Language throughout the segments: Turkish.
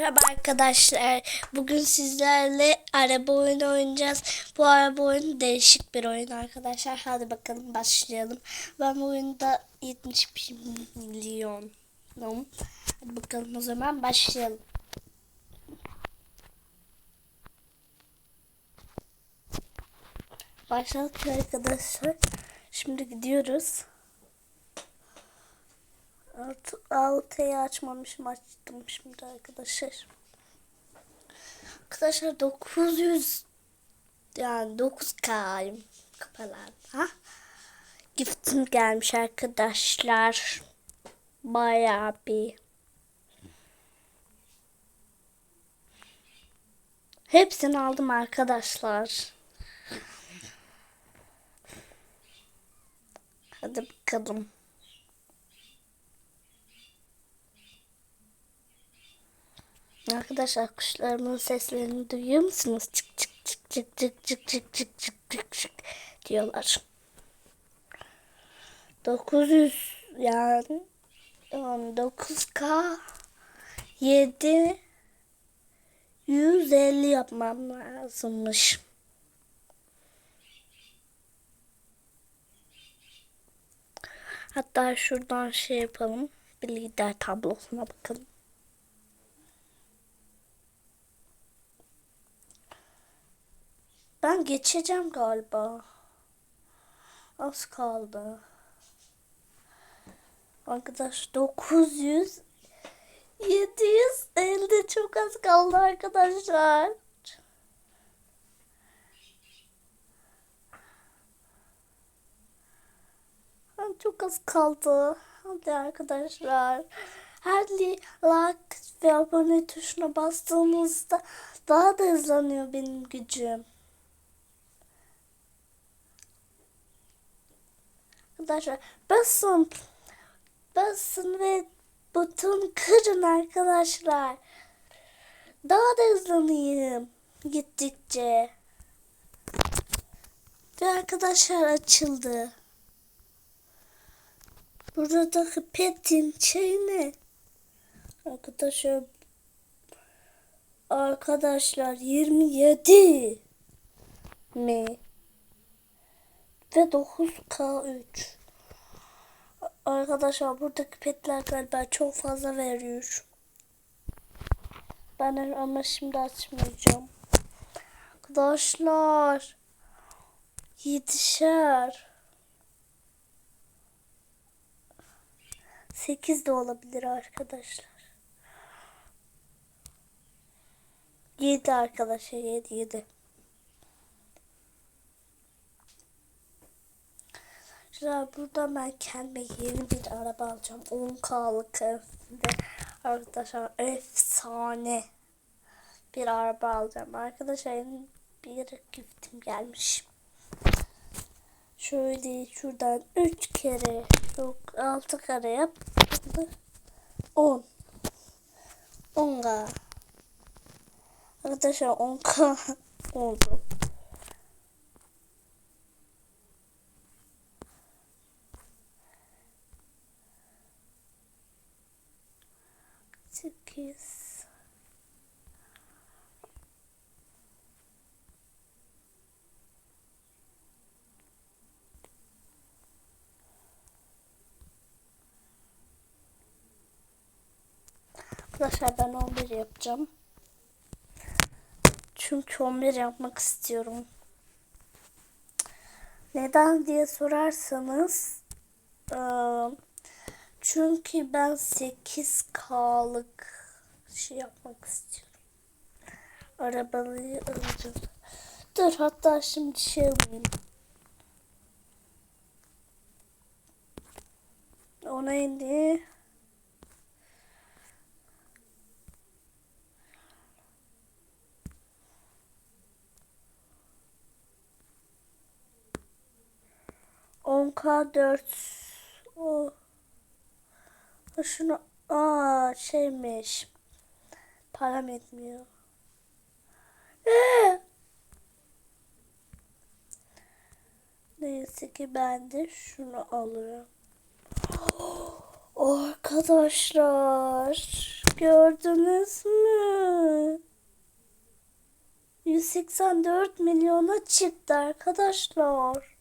Merhaba arkadaşlar. Bugün sizlerle araba oyunu oynayacağız. Bu araba oyunu değişik bir oyun arkadaşlar. Hadi bakalım başlayalım. Ben bu oyunda 70 milyonum. Hadi bakalım o zaman başlayalım. Başladık arkadaşlar. Şimdi gidiyoruz. Alt, altıyı açmamışım açtım şimdi arkadaşlar. Arkadaşlar 900 yani 9K kapalan ha. Giftim gelmiş arkadaşlar. Bayağı bir. Hepsini aldım arkadaşlar. Hadi bakalım. Arkadaşlar kuşlarımın seslerini duyuyor musunuz? Çık çık çık çık çık çık çık çık çık çık çık diyorlar. 900 yani 9K 7 150 yapmam lazımmış. Hatta şuradan şey yapalım. Bir lider tablosuna bakalım. Ben geçeceğim galiba. Az kaldı. Arkadaş 900 700 elde çok az kaldı arkadaşlar. Çok az kaldı. Hadi arkadaşlar. Her like ve abone tuşuna bastığınızda daha da hızlanıyor benim gücüm. Arkadaşlar basın. Basın ve buton kırın arkadaşlar. Daha da hızlanayım gittikçe. Ve arkadaşlar açıldı. Burada petin şey ne? Arkadaşlar Arkadaşlar 27 mi? Ve 9K3. Arkadaşlar buradaki petler galiba çok fazla veriyor. Ben ama şimdi açmayacağım. Arkadaşlar. Yedişer. 8 de olabilir arkadaşlar. 7 arkadaşlar 7 7. Arkadaşlar burada ben kendime yeni bir araba alacağım. 10K'lık ve arkadaşlar efsane bir araba alacağım. Arkadaşlar bir giftim gelmiş. Şöyle şuradan 3 kere yok 6 kare yap. 10 10K Arkadaşlar 10K oldu. Sekiz. Arkadaşlar ben 11 yapacağım. Çünkü 11 yapmak istiyorum. Neden diye sorarsanız çünkü ben 8K'lık şey yapmak istiyorum. Arabayı alacağım. Dur hatta şimdi şey alayım. O neydi? K dört o şunu aa şeymiş param etmiyor. Ee! Neyse ki ben de şunu alırım. Arkadaşlar gördünüz mü? 184 milyona çıktı arkadaşlar.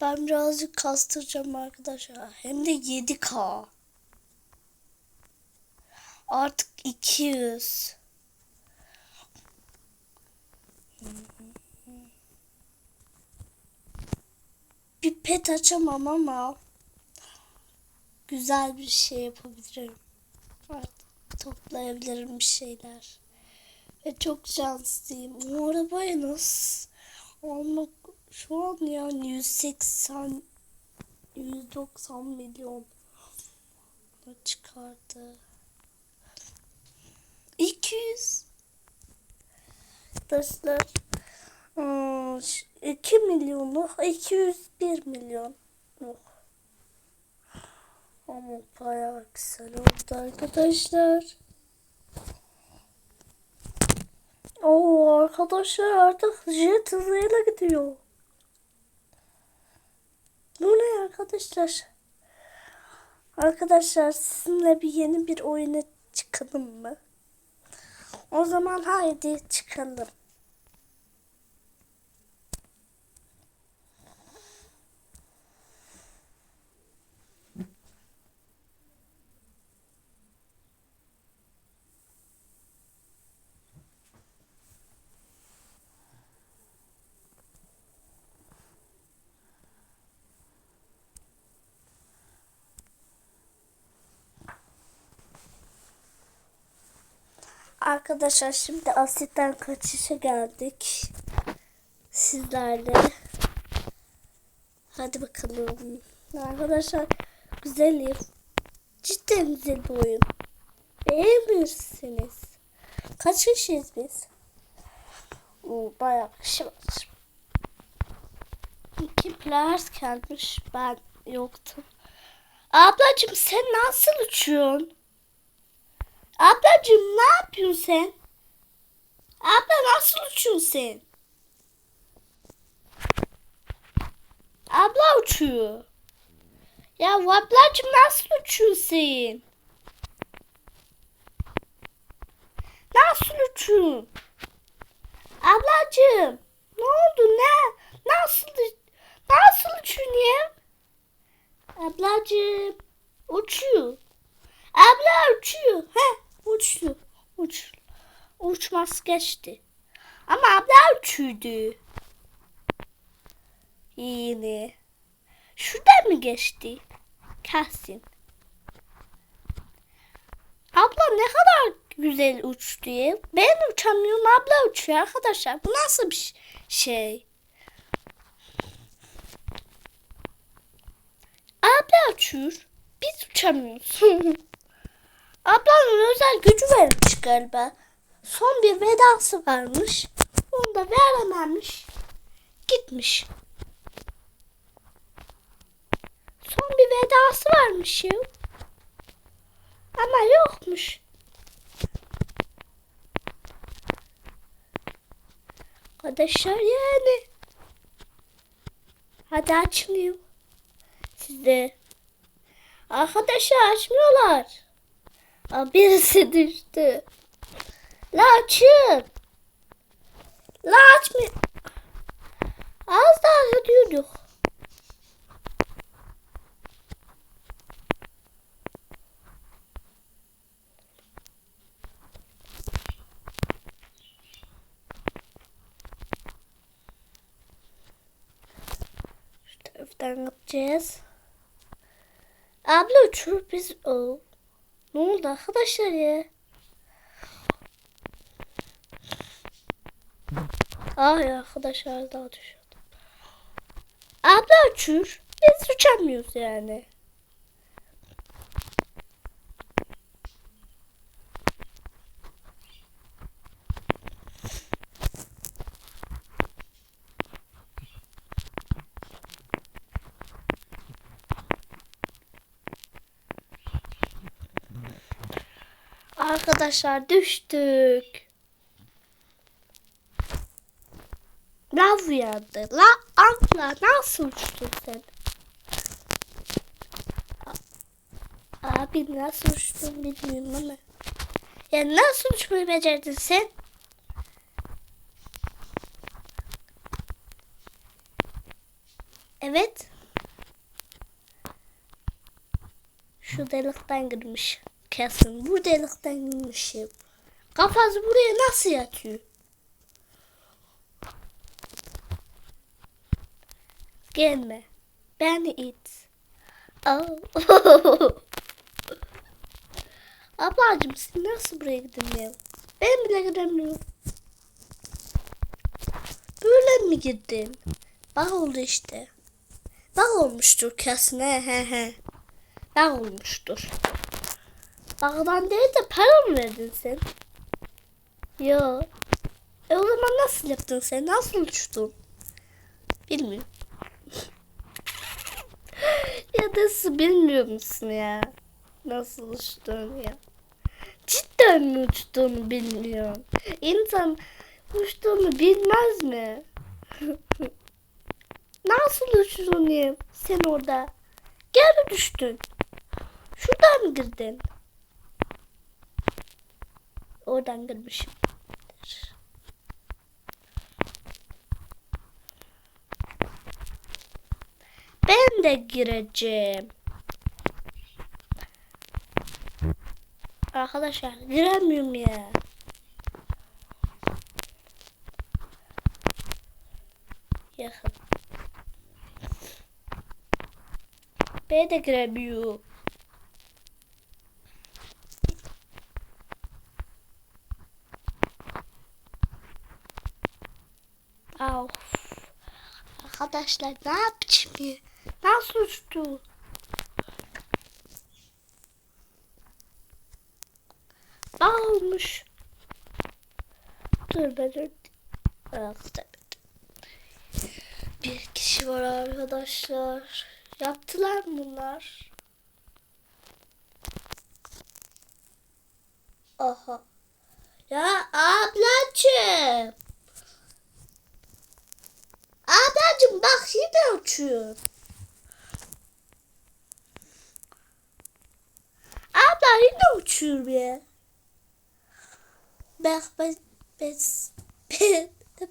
Ben birazcık kastıracağım arkadaşlar. Hem de 7K. Artık 200. Bir pet açamam ama güzel bir şey yapabilirim. Artık toplayabilirim bir şeyler. Ve çok şanslıyım. O arabayı nasıl almak şu an yani 180 190 milyon çıkardı. 200 Arkadaşlar ıı, ş- 2 milyonu 201 milyon yok. Ama bayağı güzel oldu arkadaşlar. Oo arkadaşlar artık jet hızıyla gidiyor. Bu ne arkadaşlar? Arkadaşlar sizinle bir yeni bir oyuna çıkalım mı? O zaman haydi çıkalım. Arkadaşlar şimdi asitten kaçışa geldik. Sizlerle. Hadi bakalım. Arkadaşlar güzelim. Cidden güzel bir oyun. Beğenmirsiniz. Kaç kişiyiz biz? Oo, bayağı kişi var. Kim players gelmiş. Ben yoktum. Ablacım sen nasıl uçuyorsun? Ablacığım ne yapıyorsun sen? Abla nasıl uçuyorsun sen? Abla uçuyor. Ya ablacığım nasıl uçuyorsun sen? Nasıl uçuyorsun? Ablacığım ne oldu ne? Nasıl nasıl uçuyorsun ya? Ablacığım uçuyor. Abla uçuyor. He uçtu. Uç. Uçmaz geçti. Ama abla uçuyordu. Yine. Şuradan mı geçti? Kesin. Abla ne kadar güzel uçtu. Ben uçamıyorum abla uçuyor arkadaşlar. Bu nasıl bir şey? Abla uçuyor. Biz uçamıyoruz. Ablanın özel gücü vermiş galiba. Son bir vedası varmış. Onu da verememiş. Gitmiş. Son bir vedası varmış ya. Ama yokmuş. Arkadaşlar yani. Hadi açmıyor. Sizde. Arkadaşlar açmıyorlar. Aa, birisi düştü. La açın. La açmıyor. Az daha gidiyorduk. Şu taraftan gideceğiz. Abla uçur biz o. Ne oldu arkadaşlar ya? Ay arkadaşlar daha düşürdüm. Abla uçur. Biz uçamıyoruz yani. Arkadaşlar düştük. Lav uyandı. La abla nasıl uçtun sen? Abi nasıl uçtun bilmiyorum ama. Ya nasıl uçmayı becerdin sen? Evet. Şu delikten girmiş. Kesin bu delikten girmişim. Kafası buraya nasıl yatıyor? Gelme. Beni it. Aa. Ablacım sen nasıl buraya ya? Ben bile gidemiyorum. Böyle mi girdin? Bak oldu işte. Bak olmuştur kesin he he he. Bak olmuştur. Bakdan değil de para mı verdin sen? Yo. E o zaman nasıl yaptın sen? Nasıl uçtun? Bilmiyorum. Nasıl bilmiyor musun ya? Nasıl uçtuğunu ya? Cidden mi uçtuğunu bilmiyorum. İnsan uçtuğunu bilmez mi? Nasıl uçtun ya sen orada? Gel mi düştün? Şuradan mı girdin? Oradan girmişim. Ben de gireceğim. Arkadaşlar giremiyorum ya. Yakın. Ben de giremiyorum. Of. Arkadaşlar ne yapacağım ya? Nasıl uçtu? Olmuş. Dur ben. Bir kişi var arkadaşlar. Yaptılar bunlar? Aha. Ya ablacığım. Ablacığım bak yine uçuyor. Abla yine uçuyor ya. Bak ben ben ben ben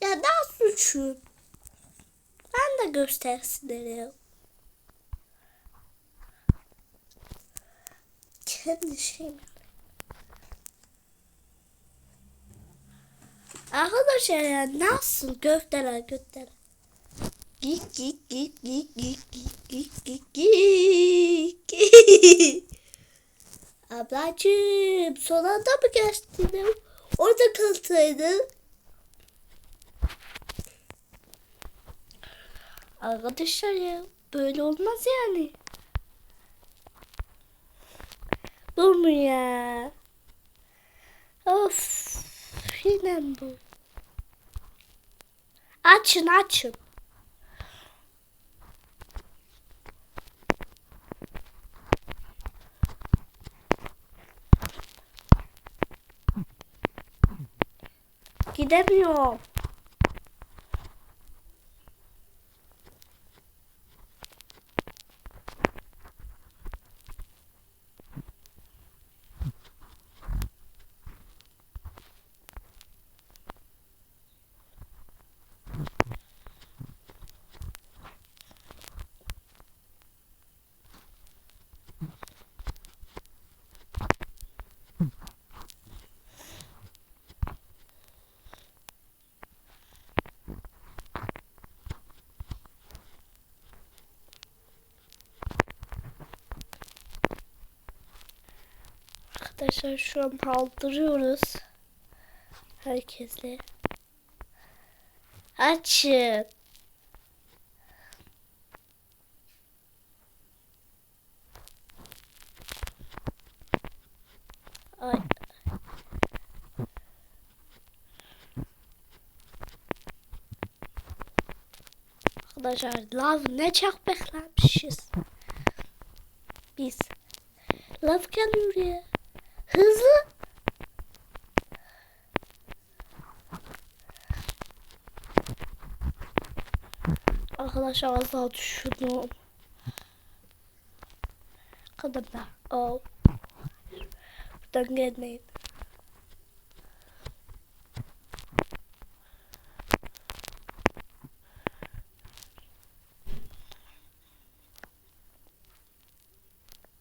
ya nasıl uçuyor? Ben de göstersinler ya. Kendi şeyim. Arkadaşlar ya nasıl gökdeler. Gik gik gik gik gik gik gik gik gik gik. Ablacığım son anda mı geçtin? Orada kalsaydın. Arkadaşlar ya böyle olmaz yani. Bu mu ya? Of yine bu. Açın açın. Gidemiyorum. Arkadaşlar şu an kaldırıyoruz. Herkesle. Açın. Ay. Arkadaşlar lav ne çok beklenmişiz. Biz. Lav geliyor ya. Hızlı. Arkadaşlar az daha düşürdüm. Kadar da. Oh. Lütfen gelmeyin.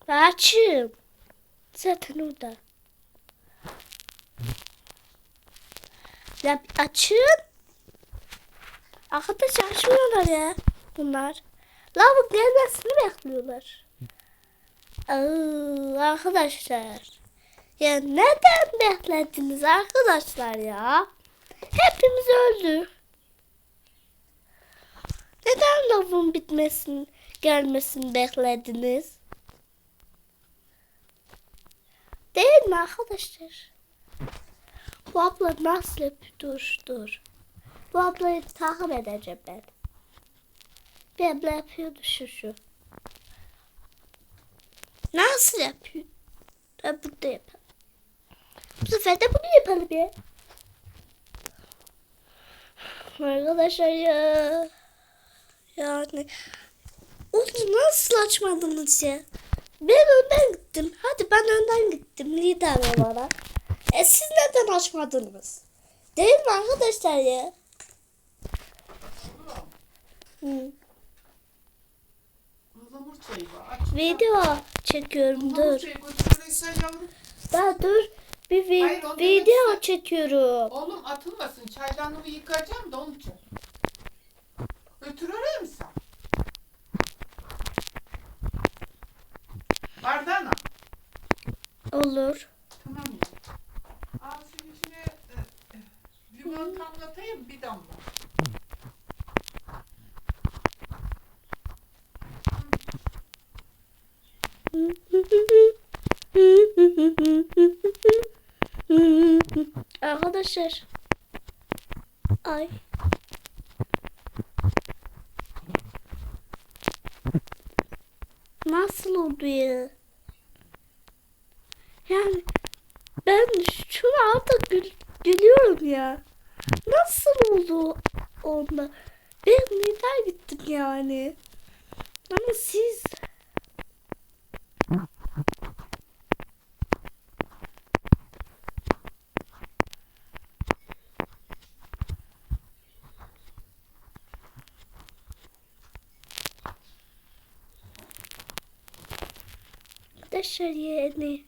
Açım. Zaten orada. Ya açın. Arkadaşlar açmıyorlar ya bunlar. Lavuk gelmesini bekliyorlar. Aa, arkadaşlar. Ya neden beklediniz arkadaşlar ya? Hepimiz öldü. Neden lavun bitmesin, gelmesini beklediniz? Değil mi arkadaşlar? Bu abla nasıl? Dur dur. Bu ablayı takip edeceğim ben. Abla yapıyordu şu şu. Nasıl yapıyor? Ben burada yapalım. Bu sefer de bunu yapalım ya. Arkadaşlar ya. Yani. Onu nasıl açmadınız ya? Ben önden gittim. Hadi ben önden gittim lider olarak. E siz neden açmadınız? Değil mi arkadaşlar ya? Hı. Video çekiyorum dur. yavrum. Daha dur. Bir vi- Hayır, video göster. çekiyorum. Oğlum atılmasın. Çaydanlığı yıkayacağım da onun için. Götürür müsün? Bardağına. Olur. Tamam mı? Al şimdi içine e, e, limon damlatayım bir damla. Arkadaşlar. Ay. Nasıl oldu ya? Yani ben şunu artık gül, gülüyorum ya. Nasıl oldu onda? Ben neden gittim yani? Ama siz arkadaşlar yani.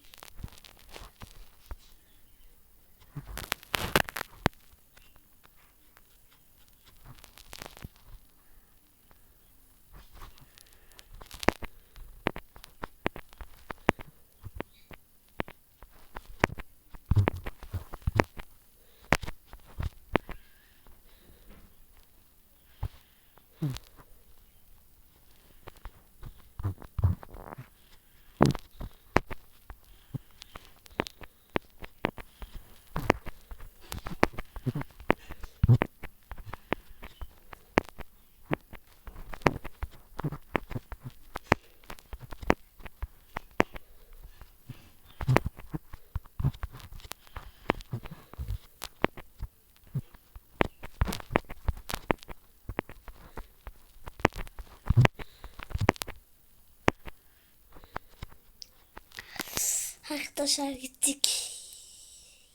Arkadaşlar gittik.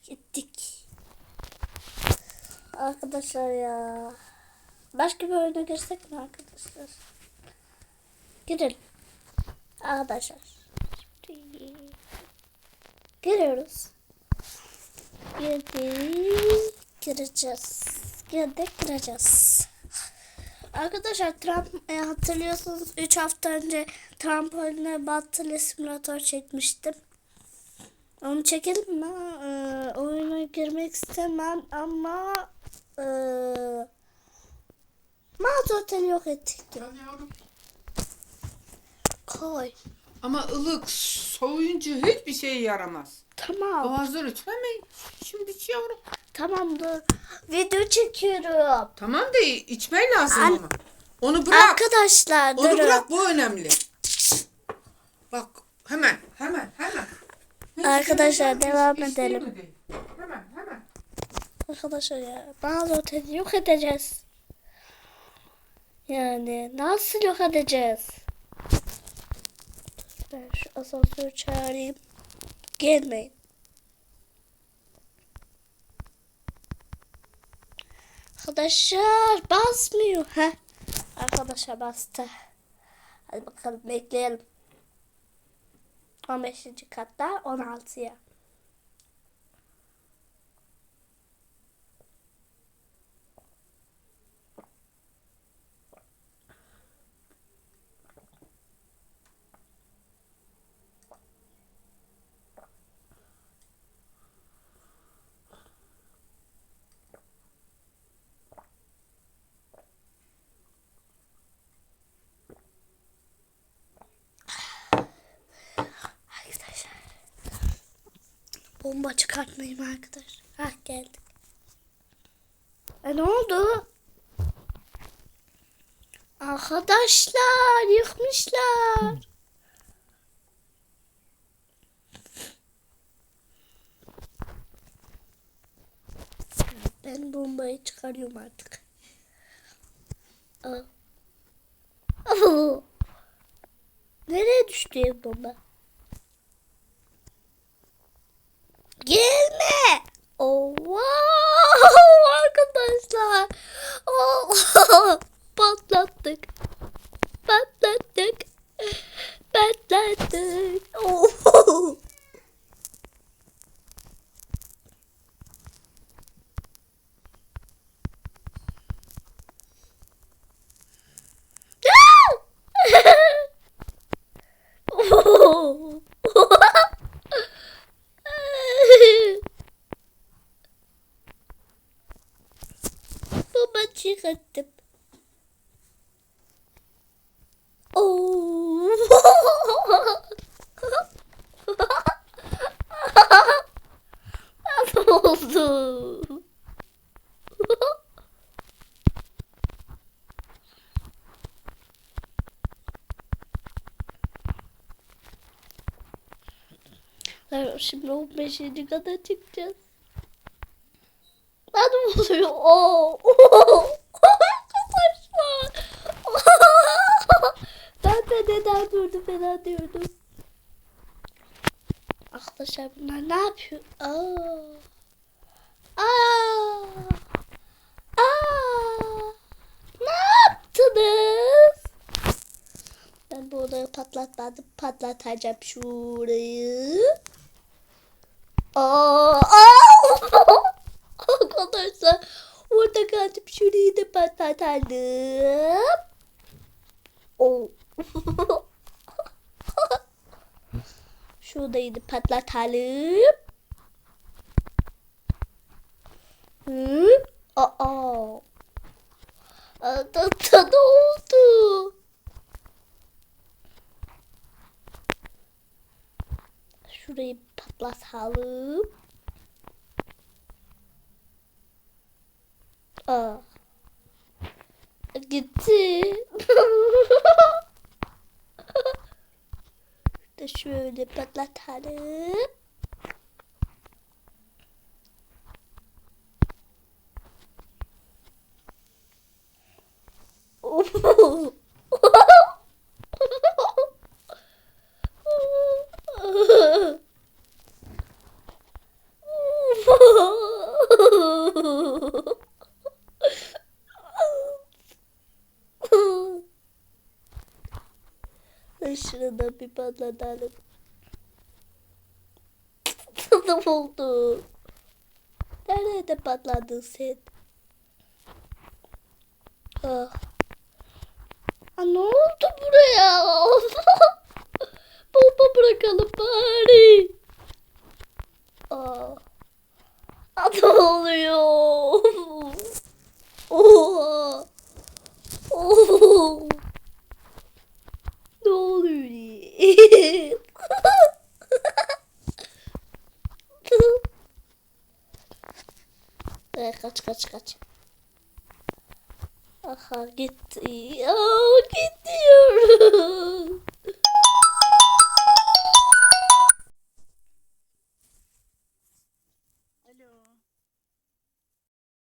Gittik. Arkadaşlar ya. Başka bir oyuna girsek mi arkadaşlar? Girelim. Arkadaşlar. Giriyoruz. Girdik. Gireceğiz. Girdik gireceğiz. Arkadaşlar Trump e, hatırlıyorsunuz 3 hafta önce trampoline Battle Simulator çekmiştim. Onu çekelim mi? Ee, oyuna girmek istemem ama e, mağaza oteli yok ettik. Gel yavrum. Koy. Ama ılık soğuyunca hiçbir şey yaramaz. Tamam. Boğazlar içmemeyin. Şimdi iç yavrum. Tamam dur. Video çekiyorum. Tamam da içmen lazım An- ama. Onu bırak. Arkadaşlar Onu durun. bırak bu önemli. Bak hemen hemen hemen. Arkadaşlar devam edelim. Arkadaşlar ya bazı oteli yok edeceğiz. Yani nasıl yok edeceğiz? Ben şu asansörü çağırayım. Gelmeyin. Arkadaşlar basmıyor. ha Arkadaşlar bastı. Hadi bakalım bekleyelim. 15. katta 16'ya. Arkadaşlar. Çıkartmayayım arkadaşlar. Ah geldik. E ne oldu? Arkadaşlar yıkmışlar. Ben bombayı çıkarıyorum artık. Aa. Nereye düştü bomba? Gelme. Oh, wow, arkadaşlar. Oh, patlattık. Patlattık. Patlattık. Oh. Oh. Baba çıkarttım. Oo. Nasıl oldu? Evet, Şimdi 15. kata çıkacağız. Ne oluyor? Oo. Arkadaşlar. ben de neden durdu falan diyordum. Arkadaşlar bunlar ne yapıyor? Aa. Aa. Aa. Ne yaptınız? Ben bu odayı patlatmadım. Patlatacağım şurayı. Aa, aa! Arkadaşlar orada kaldım şurayı da patlatalım. Oh. Şurayı da patlatalım. Hı? Aa. Aa, da, ne oldu? Şurayı patlatalım. Aa. Gitti. da şöyle patlatalım. Bir patlatalım. Nasıl oldu? Nerede patladın sen? Ah. Aa, ne oldu buraya? Bomba bırakalım bari. Aa. Aa, ne oluyor? Oha. Oh. Ne oluyor? Ee, kaç kaç kaç. Aha gitti. Aa, gidiyoruz.